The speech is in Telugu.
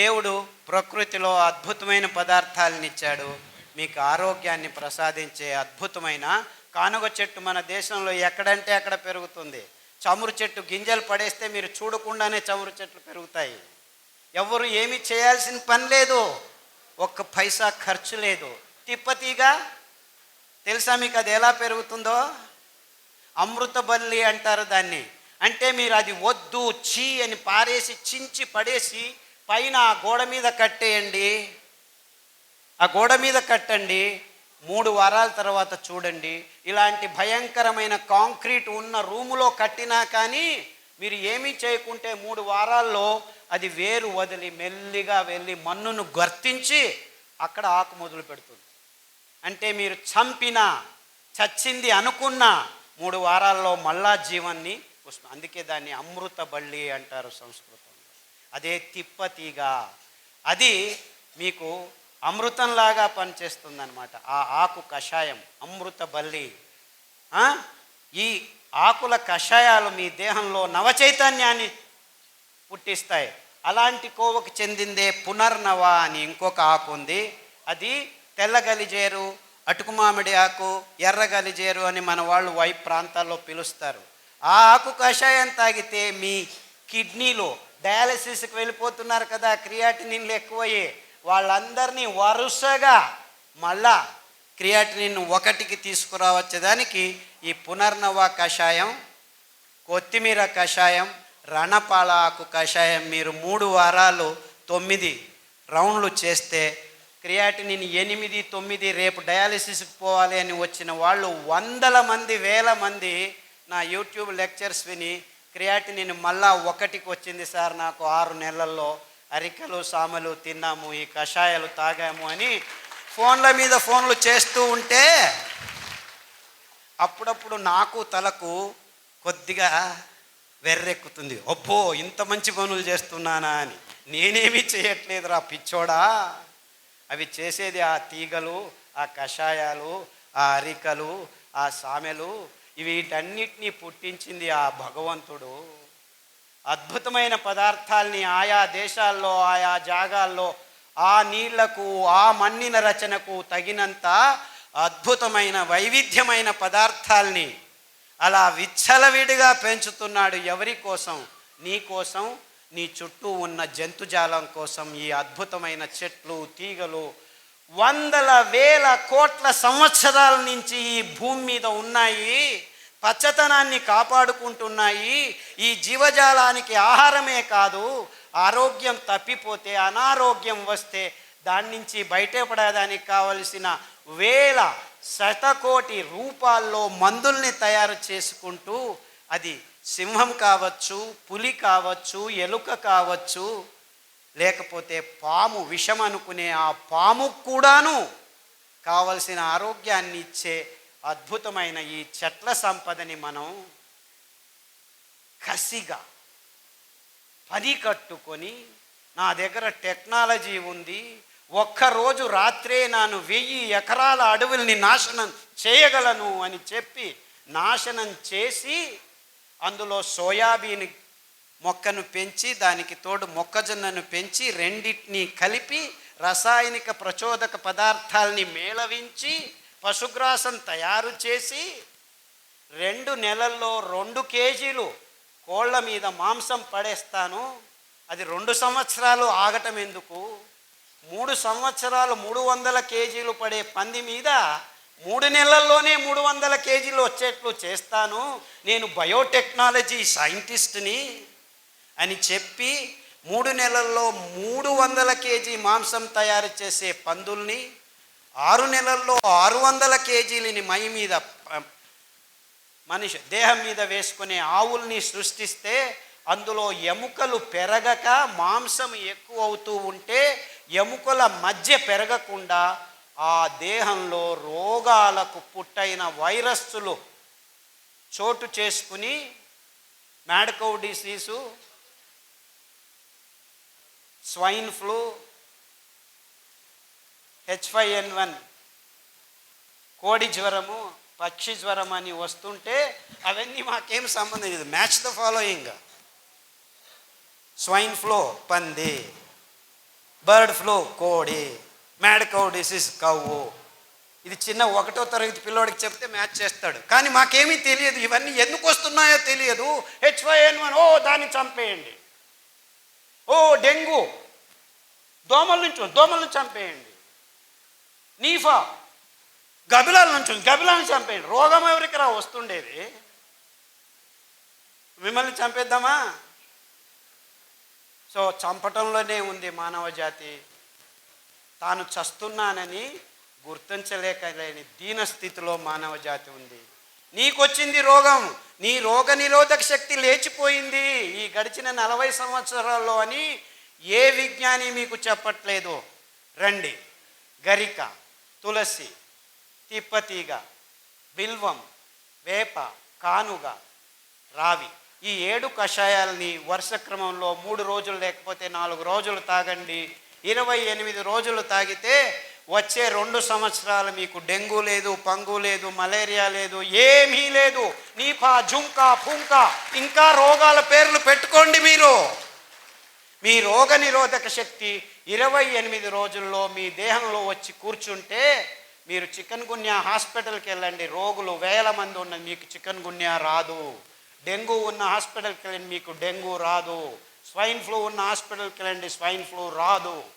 దేవుడు ప్రకృతిలో అద్భుతమైన పదార్థాలను ఇచ్చాడు మీకు ఆరోగ్యాన్ని ప్రసాదించే అద్భుతమైన కానుగ చెట్టు మన దేశంలో ఎక్కడంటే అక్కడ పెరుగుతుంది. చమురు చెట్టు గింజలు పడేస్తే మీరు చూడకుండానే చమురు చెట్లు పెరుగుతాయి. ఎవరు ఏమి చేయాల్సిన పని లేదు. ఒక్క పైసా ఖర్చు లేదు. తిప్పతీగా తెలుసా మీకు అది ఎలా పెరుగుతుందో? అమృత బల్లి అంటారు దాన్ని. అంటే మీరు అది వద్దు చీ అని పారేసి చించి పడేసి పైన ఆ గోడ మీద కట్టేయండి. ఆ గోడ మీద కట్టండి. మూడు వారాల తర్వాత చూడండి. ఇలాంటి భయంకరమైన కాంక్రీట్ ఉన్న రూములో కట్టినా కానీ మీరు ఏమీ చేయకుంటే మూడు వారాల్లో అది వేరు వదిలి మెల్లిగా వెళ్ళి మన్నును గర్తించి అక్కడ ఆకు మొదలు పెడుతుంది. అంటే మీరు చంపిన చచ్చింది అనుకున్న మూడు వారాల్లో మళ్ళా జీవాన్ని వస్తుంది. అందుకే దాన్ని అమృత బళ్ళి అంటారు సంస్కృతం అదే తిప్పతీగ. అది మీకు అమృతంలాగా పనిచేస్తుంది అనమాట ఆ ఆకు కషాయం అమృత బల్లి. ఈ ఆకుల కషాయాలు మీ దేహంలో నవచైతన్యాన్ని పుట్టిస్తాయి. అలాంటి కోవకు చెందిందే పునర్నవ అని ఇంకొక ఆకు ఉంది. అది తెల్ల గలిజేరు అటుకు మామిడి ఆకు ఎర్ర గలిజేరు అని మన వాళ్ళు వైపు ప్రాంతాల్లో పిలుస్తారు. ఆ ఆకు కషాయం తాగితే మీ కిడ్నీలో డయాలసిస్కి వెళ్ళిపోతున్నారు కదా క్రియాటినిన్లు ఎక్కువయ్యి. వాళ్ళందరినీ వరుసగా మళ్ళా క్రియాటినిన్ ఒకటికి తీసుకురావచ్చేదానికి ఈ పునర్నవ కషాయం కొత్తిమీర కషాయం రణపాల ఆకు కషాయం మీరు మూడు వారాలు తొమ్మిది రౌండ్లు చేస్తే క్రియాటినిన్ ఎనిమిది తొమ్మిది రేపు డయాలసిస్కి పోవాలి అని వచ్చిన వాళ్ళు వందల మంది వేల మంది నా యూట్యూబ్ లెక్చర్స్ విని క్రియాటినిన్ మళ్ళా ఒకటికి వచ్చింది సార్ నాకు ఆరు నెలల్లో అరికలు సామలు తిన్నాము ఈ కషాయాలు తాగాము అని ఫోన్ల మీద ఫోన్లు చేస్తూ ఉంటే అప్పుడప్పుడు నాకు తలకు కొద్దిగా వెర్రెక్కుతుంది. అబ్బో ఇంత మంచి పనులు చేస్తున్నానా అని. నేనేమీ చేయట్లేదురా పిచ్చోడా. అవి చేసేది ఆ తీగలు ఆ కషాయాలు ఆ అరికలు ఆ సామెలు వీటన్నిటినీ పుట్టించింది ఆ భగవంతుడు. అద్భుతమైన పదార్థాల్ని ఆయా దేశాల్లో ఆయా జాగాల్లో ఆ నీళ్ళకు ఆ మన్నిన రచనకు తగినంత అద్భుతమైన వైవిధ్యమైన పదార్థాల్ని అలా విచ్చలవిడిగా పెంచుతున్నాడు ఎవరి కోసం? నీ కోసం నీ చుట్టూ ఉన్న జంతుజాలం కోసం ఈ అద్భుతమైన చెట్లు తీగలు వందల వేల కోట్ల సంవత్సరాల నుంచి ఈ భూమి మీద ఉన్నాయి పచ్చతనాన్ని కాపాడుకుంటున్నాయి ఈ జీవజాలానికి ఆహారమే కాదు ఆరోగ్యం తప్పిపోతే అనారోగ్యం వస్తే దాని నుంచి బయటపడడానికి కావలసిన వేల శతకోటి రూపాల్లో మందుల్ని తయారు చేసుకుంటూ అది సింహం కావచ్చు పులి కావచ్చు ఎలుక కావచ్చు లేకపోతే పాము విషం అనుకునే ఆ పాము కూడాను కావలసిన ఆరోగ్యాన్ని ఇచ్చే అద్భుతమైన ఈ చెట్ల సంపదని మనం కసిగా పని కట్టుకొని నా దగ్గర టెక్నాలజీ ఉంది ఒక్కరోజు రాత్రే నాను వెయ్యి ఎకరాల అడవుల్ని నాశనం చేయగలను అని చెప్పి నాశనం చేసి అందులో సోయాబీన్ మొక్కను పెంచి దానికి తోడు మొక్కజొన్నను పెంచి రెండింటినీ కలిపి రసాయనిక ప్రచోదక పదార్థాలని మేళవించి పశుగ్రాసం తయారు చేసి రెండు నెలల్లో రెండు కేజీలు కోళ్ళ మీద మాంసం పడేస్తాను. అది రెండు సంవత్సరాలు ఆగటం ఎందుకు? మూడు సంవత్సరాలు మూడు వందల కేజీలు పడే పంది మీద మూడు నెలల్లోనే మూడు వందల కేజీలు వచ్చేట్లు చేస్తాను. నేను బయోటెక్నాలజీ సైంటిస్ట్ని. అని చెప్పి మూడు నెలల్లో మూడు వందల కేజీ మాంసం తయారు చేసే పందుల్ని ఆరు నెలల్లో ఆరు వందల కేజీలని మై మీద మనిషి దేహం మీద వేసుకునే ఆవుల్ని సృష్టిస్తే అందులో ఎముకలు పెరగక మాంసం ఎక్కువ అవుతూ ఉంటే ఎముకల మధ్య పెరగకుండా ఆ దేహంలో రోగాలకు పుట్టైన వైరస్సులు చోటు చేసుకుని mad cow disease swine flu H five N one కోడి జ్వరము పక్షి జ్వరం అని వస్తుంటే అవన్నీ మాకేం సంబంధం లేదు. Match the following swine flu పంది. బర్డ్ ఫ్లూ కోడి. Mad cow disease cow. ఇది చిన్న ఒకటో తరగతి పిల్లోడికి చెప్తే మ్యాచ్ చేస్తాడు. కానీ మాకేమీ తెలియదు. ఇవన్నీ ఎందుకు వస్తున్నాయో తెలియదు. హెచ్వైఎన్ వన్ ఓ దాన్ని చంపేయండి. ఓ డెంగ్యూ. దోమల నుంచి దోమలను చంపేయండి. నీఫా. గబిలాల నుంచి గబిలాలను చంపేయండి. రోగం ఎవరికి రా వస్తుండేది? మిమ్మల్ని చంపేద్దామా? సో చంపటంలోనే ఉంది మానవ జాతి. తాను చస్తున్నానని గుర్తించలేకలేని దీన స్థితిలో మానవ జాతి ఉంది. నీకొచ్చింది రోగం. నీ రోగ నిరోధక శక్తి లేచిపోయింది. ఈ గడిచిన నలభై సంవత్సరాల్లో అని ఏ విజ్ఞాని మీకు చెప్పట్లేదు? రండి. గరిక తులసి తిప్పతీగ బిల్వం వేప కానుగ రావి ఈ ఏడు కషాయాలని వరుస క్రమంలో మూడు రోజులు లేకపోతే నాలుగు రోజులు తాగండి. ఇరవై ఎనిమిది రోజులు తాగితే వచ్చే రెండు సంవత్సరాలు మీకు డెంగ్యూ లేదు పంగు లేదు మలేరియా లేదు ఏమీ లేదు. నీపా జుంకా పుంక ఇంకా రోగాల పేర్లు పెట్టుకోండి మీరు. మీ రోగ నిరోధక శక్తి ఇరవై ఎనిమిది రోజుల్లో మీ దేహంలో వచ్చి కూర్చుంటే మీరు చికెన్ గున్యా హాస్పిటల్కి వెళ్ళండి. రోగులు వేల మంది ఉన్న మీకు చికెన్ గున్యా రాదు. డెంగ్యూ ఉన్న హాస్పిటల్కి వెళ్ళండి మీకు డెంగ్యూ రాదు. స్వైన్ ఫ్లూ ఉన్న హాస్పిటల్కి వెళ్ళండి స్వైన్ ఫ్లూ రాదు.